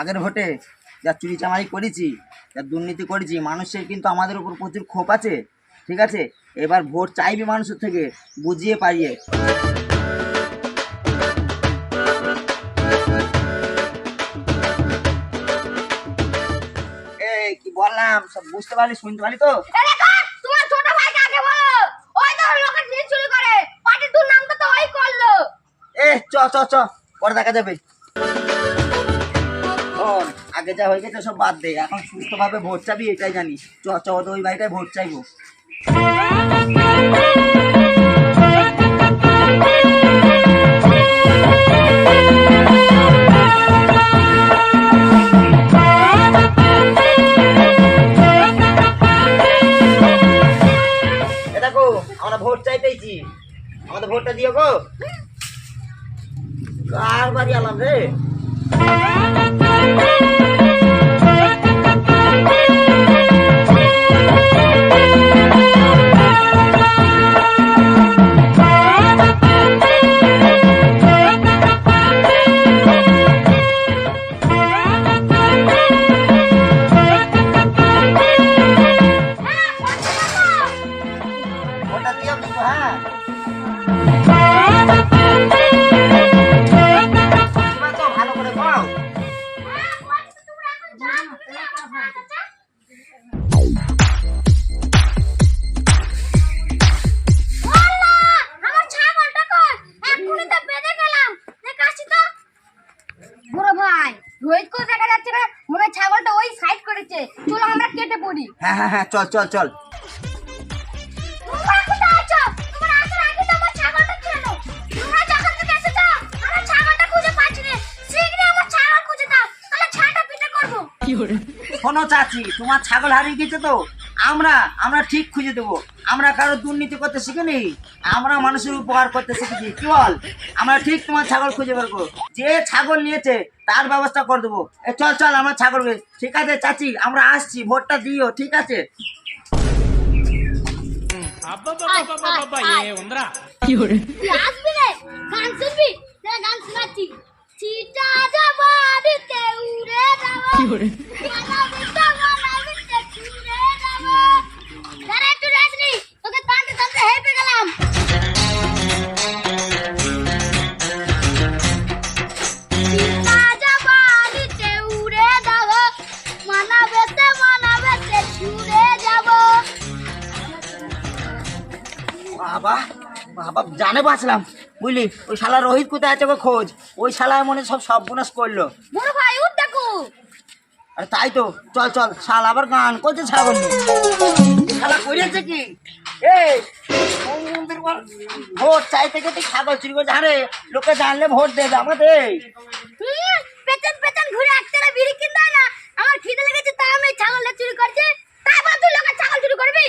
আগের ভোটে যা চুরি চামারি করেছি যা দুর্নীতি করেছি মানুষের কিন্তু আমাদের উপর প্রচুর ক্ষোভ আছে ঠিক আছে? এবার ভোট চাইবে মানুষের থেকে বুঝিয়ে পারিয়ে। কি বললাম? সব বুঝতে পারলি শুনতে পারলি তো? এ চ চ চ পরে দেখা যাবে। আগে যা হয়ে গেছে সব বাদ দে। এখন সুস্থভাবে ভোট চাবি, এটাই জানি। চ চ ওই বাড়িটায় ভোট চাইব। আমরা ভোট আমাদের ভোটটা দিও গো। কার বাড়ি আলাম রে? বেঁধে গেলাম দেখাচ্ছি তো। বড় ভাই রোহিত কো দেখা যাচ্ছে না? মনে ছাগলটা ওই সাইড করেছে। চলো আমরা কেটে পড়ি। হ্যাঁ হ্যাঁ হ্যাঁ চল চল চল। তোমরা কোথায় আছো? তোমরা আসার আগে তো আমার ছাগলটা ছিল। তোমরা যখন থেকে এসেছ আমার ছাগলটা খুঁজে পাচ্ছি না। শীঘ্রই আমার ছাগল খুঁজে দাও। তাহলে ছাটা পিঠে করব। শোনো চাচি তোমার ছাগল হারিয়ে গেছে তো। আমরা আমরা ঠিক খুঁজে দেবো। আমরা কারও দুর্নীতি করতে শিখিনি আমরা মানুষের উপকার করতে শিখেছি। কি বল? আমরা ঠিক তোমার ছাগল খুঁজে বের করব। যে ছাগল নিয়েছে তার ব্যবস্থা করে দেবো। চল চল আমরা ছাগল ঠিক আছে চাচি আমরা আসছি ভোটটা দিও ঠিক আছে? কি বাবা বাবা জানে বাঁচলাম। বুঝলি? ওই শালা রোহিত কোথায় আছে গো খোঁজ? ওই শালা মনে সব সর্বনাশ করল। বড় ভাই উঠ দেখো। আরে তাই তো। চল চল শাল আবার গান করছে ছাগল শালা করেছে কি? এই? ভোট চাইতে গেতে ছাগল চুরি করছে। আরে লোকে জানলে ভোট দেবে আমাদের। হুম, পেছন পেছন ঘুরে একটা বিড়ি কিনতে না। আমার খিদে লেগেছে তাই আমি ছাগল চুরি করছি। তারপর তুই লোকের ছাগল চুরি করবি?